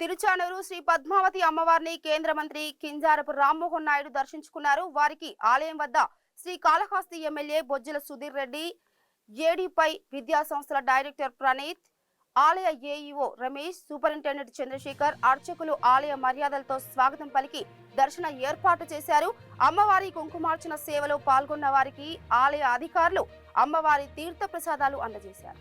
తిరుచానూరు శ్రీ పద్మావతి అమ్మవారిని కేంద్ర మంత్రి కింజారపు రామ్మోహన్ నాయుడు దర్శించుకున్నారు. వారికి ఆలయం వద్ద శ్రీ కాళహస్తి ఎమ్మెల్యే బొజ్జల సుధీర్ రెడ్డి ఏడీపై విద్యా సంస్థల డైరెక్టర్ ప్రణీత్ ఆలయ ఏఈఓ రమేష్ సూపరింటెండెంట్ చంద్రశేఖర్ అర్చకులు ఆలయ మర్యాదలతో స్వాగతం పలికి దర్శన ఏర్పాటు చేశారు. అమ్మవారి కుంకుమార్చన సేవలో పాల్గొన్న వారికి ఆలయ అధికారులు అమ్మవారి తీర్థ ప్రసాదాలు అందజేశారు.